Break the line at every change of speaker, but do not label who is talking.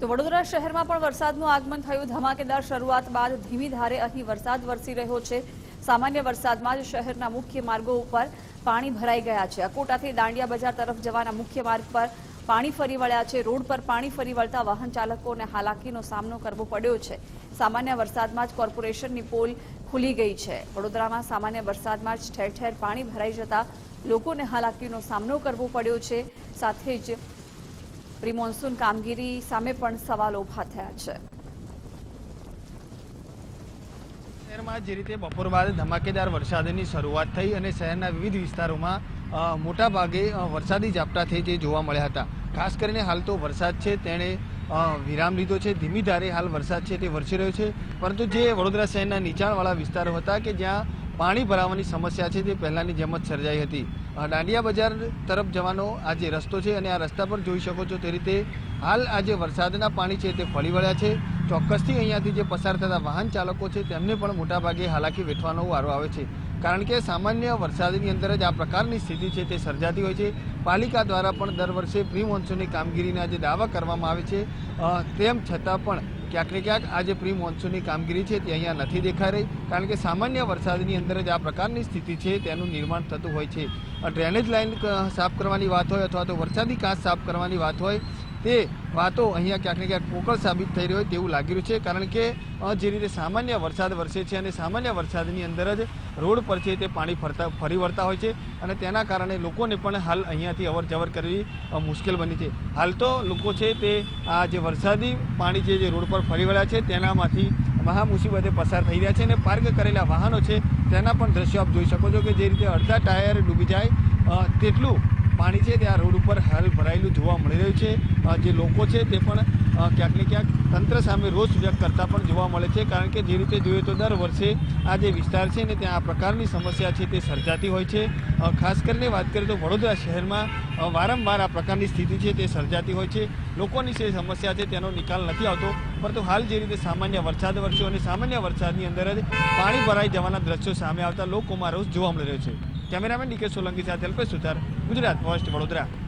તો વડોદરા શહેરમાં પણ વરસાદનું આગમન થયું. ધમાકેદાર શરૂઆત બાદ ધીમી ધારે અહીં વરસાદ વરસી રહ્યો છે. સામાન્ય વરસાદમાં જ શહેરના મુખ્ય માર્ગો ઉપર પાણી ભરાઈ ગયા છે. અકોટાથી દાંડિયા બજાર તરફ જવાના મુખ્ય માર્ગ પર પાણી ફરી વળ્યા છે. રોડ પર પાણી ફરી વળતા વાહન ચાલકોને હાલાકીનો સામનો કરવો પડ્યો છે. સામાન્ય વરસાદમાં જ કોર્પોરેશનની પોલ ખુલી ગઈ છે. વડોદરામાં સામાન્ય વરસાદમાં જ ઠેર ઠેર પાણી ભરાઈ જતા લોકોને હાલાકીનો સામનો કરવો પડ્યો છે. સાથે જ પ્રી મોન્સૂન કામગીરી સામે પણ સવાલો ઊભા થયા છે.
શહેરમાં જે રીતે બપોર બાદ ધમાકેદાર વરસાદની શરૂઆત થઈ અને શહેરના વિવિધ વિસ્તારોમાં મોટાભાગે વરસાદી ઝાપટા થઈ જે જોવા મળ્યા હતા. ખાસ કરીને હાલ તો વરસાદ છે તેણે વિરામ લીધો છે. ધીમી ધારે હાલ વરસાદ છે તે વરસી રહ્યો છે. પરંતુ જે વડોદરા શહેરના નીચાણવાળા વિસ્તારો હતા કે જ્યાં પાણી ભરાવાની સમસ્યા છે તે પહેલાંની જેમ જ સર્જાઈ હતી. દાંડિયા બજાર તરફ જવાનો આ જે રસ્તો છે અને આ રસ્તા પર જોઈ શકો છો તે રીતે હાલ આજે વરસાદના પાણી છે તે ફળી વળ્યા છે. ચોક્કસથી અહીંયાથી જે પસાર થતા વાહન ચાલકો છે, તેમને પણ મોટાભાગે હાલાકી વેઠવાનો વારો આવે છે. કારણ કે સામાન્ય વરસાદની અંદર જ આ પ્રકારની સ્થિતિ છે, તે સર્જાતી હોય છે. પાલિકા દ્વારા પણ દર વર્ષે પ્રી મોન્સૂનની કામગીરીના જે દાવા કરવામાં આવે છે તેમ છતાં પણ ક્યાંક ને ક્યાંક આ જે પ્રી મોન્સૂનની કામગીરી છે, તે અહીંયા નથી દેખાઈ રહી. કારણ કે સામાન્ય વરસાદની અંદર જ આ પ્રકારની સ્થિતિ છે, તેનું નિર્માણ થતું હોય છે. ડ્રેનેજ લાઇન સાફ કરવાની વાત હોય અથવા તો વરસાદી કાચ સાફ કરવાની વાત હોય તે વાતો અહીંયા ક્યાંક ને ક્યાંક પોકળ સાબિત થઈ રહી હોય તેવું લાગી રહ્યું છે. કારણ કે જે રીતે સામાન્ય વરસાદ વરસે છે અને સામાન્ય વરસાદની અંદર જ રોડ પર છે તે પાણી ફરતા, ફરી વળતા હોય છે અને તેના કારણે લોકોને પણ હાલ અહીંયાથી અવર જવર કરવી મુશ્કેલ બની છે. હાલ તો લોકો છે તે આ જે વરસાદી પાણી છે જે રોડ પર ફરી વળ્યા છે તેનામાંથી મહા મુસીબતે પસાર થઈ રહ્યા છે અને પાર્ક કરેલા વાહનો છે તેના પણ દ્રશ્યો આપ જોઈ શકો છો કે જે રીતે અડધા ટાયર ડૂબી જાય તેટલું પાણી છે તે આ રોડ ઉપર હાલ ભરાયેલું જોવા મળી રહ્યું છે. જે લોકો છે તે પણ ક્યાંક ને ક્યાંક તંત્ર સામે રોષ વ્યક્ત કરતા પણ જોવા મળે છે. કારણ કે જે રીતે જોઈએ તો દર વર્ષે આ જે વિસ્તાર છે ને ત્યાં આ પ્રકારની સમસ્યા છે તે સર્જાતી હોય છે. ખાસ કરીને વાત કરીએ તો વડોદરા શહેરમાં વારંવાર આ પ્રકારની સ્થિતિ છે તે સર્જાતી હોય છે. લોકોની જે સમસ્યા છે તેનો નિકાલ નથી આવતો. પરંતુ હાલ જે રીતે સામાન્ય વરસાદ વરસ્યો અને સામાન્ય વરસાદની અંદર જ પાણી ભરાઈ જવાના દ્રશ્યો સામે આવતા લોકોમાં રોષ જોવા મળી રહ્યો છે. કેમેરામેન ડીકે સોલંકી સાથે અલ્પેશ સુથાર ગુજરાત પોસ્ટ વડોદરા.